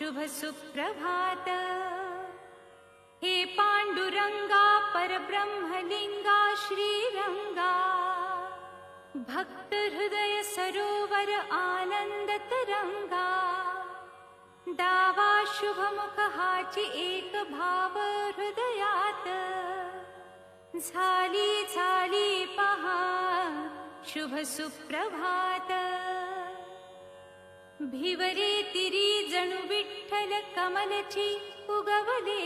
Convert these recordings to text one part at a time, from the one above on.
शुभ सुप्रभात हे पाण्डुरङ्गा परब्रह्मलिङ्गा श्रीरङ्गा भक्तहृदय सरोवर आनन्दतरङ्गा दावा शुभमुखहाचि एक झाली झाली पहा शुभ सुप्रभात भिवरे तिरी विठ्ठल कमलची उगवले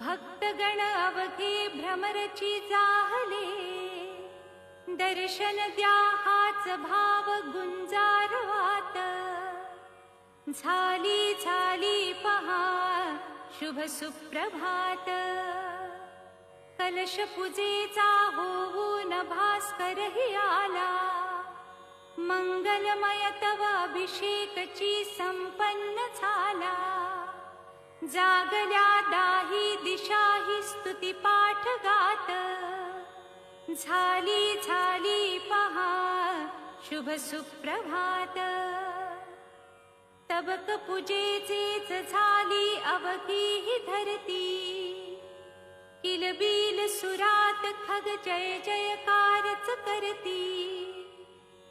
भक्तगण अवघे भ्रमरची जाहले दर्शन द्या हाच भाव गुंजारवात झाली झाली पहा शुभ सुप्रभात कलश पूजेचा होऊन भास्कर हिया कमलमय तव अभिषेकची संपन्न झाला. जागल्या दाही दिशाही स्तुती पाठ गात. झाली झाली पहा शुभ सुप्रभात. तबक पूजेचेच झाली अवघी धरती. किलबिल सुरात खग जय जयकारच करती.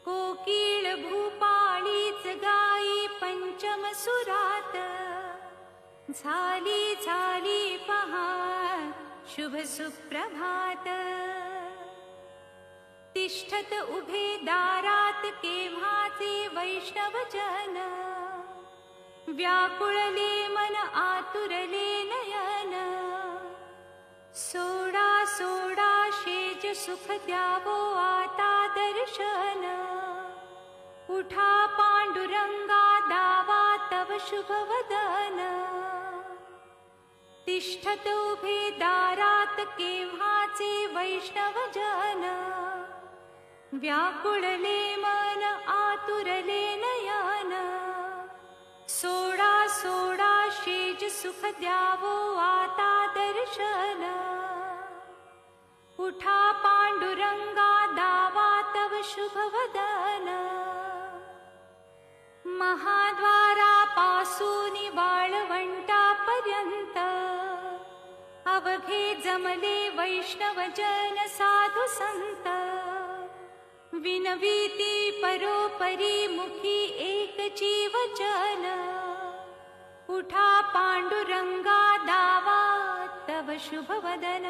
कोकिळ भूपाळीच गाई पंचम सुरात झाली झाली पहा शुभ सुप्रभात. तिष्ठत उभे दारात केव्हाचे वैष्णवजन? व्याकुळले मन आतुरले नयन? सोडा सोडा सुख द्यावो आता दर्शन उठा पांडुरंगा दावा तव शुभ वदन तिष्ठत उभे दारात केव्हाचे वैष्णवजन व्याकुळले मन आतुरले नयन। सोडा सोडा शेज सुख द्यावो आता दर्शन उठा पांडुरंगा दावा तव शुभ वदन महाद्वारापासून वाळवंटापर्यंत अवघे जमले वैष्णवजन साधु संत। विनवीती परोपरी मुखी एक जीवजन उठा पांडुरंगा दावा तव शुभ वदन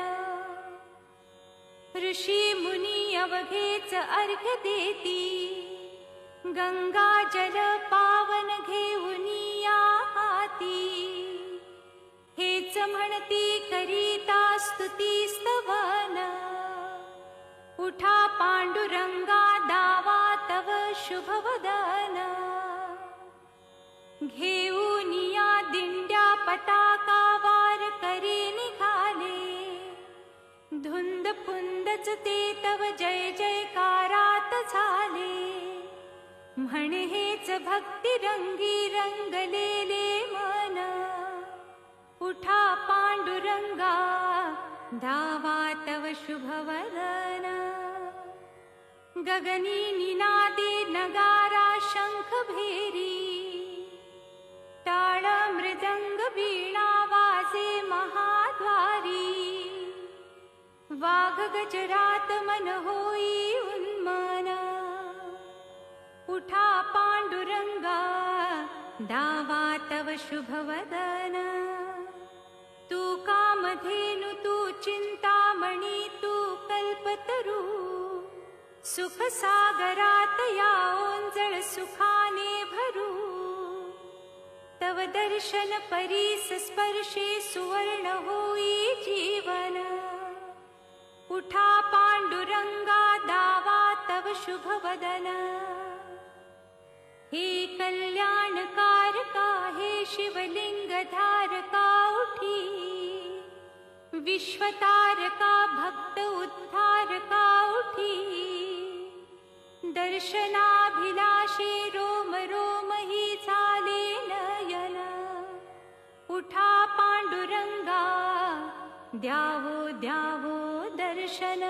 ऋषी मुनी अवघेच अर्घ्य देती गंगा जल पावन घेऊनिया हाती हेच म्हणती करीता स्तुती स्तवन। उठा पांडुरंगा दावा तव शुभ वदन घेऊनिया दिंड्या पताका म्हणे हेच भक्ती रंगी रंगलेले मन. उठा पांडुरंगा धावा तव शुभ गगनी निनादे नगारा शंख भेरी. टाळ मृदंग वीणा वाजे महाद्वारी. वाघ गजरात मन होई दावा तव शुभ वदन तू कामधेनु तू चिंतामणी तू कल्पतरू। सुख सागरात या ओंजळ सुखाने भरू। तव दर्शन परीस स्पर्शे सुवर्ण होई जीवन। उठा पांडुरंगा दावा तव शुभ वदन हे कल्याणकारका हे शिवलिंग धारका उठी। विश्वतारका भक्त उद्धारका उठी। दर्शनाभिलाषे रोम रोम हि झाले नयन। उठा पांडुरंगा द्यावो द्यावो दर्शन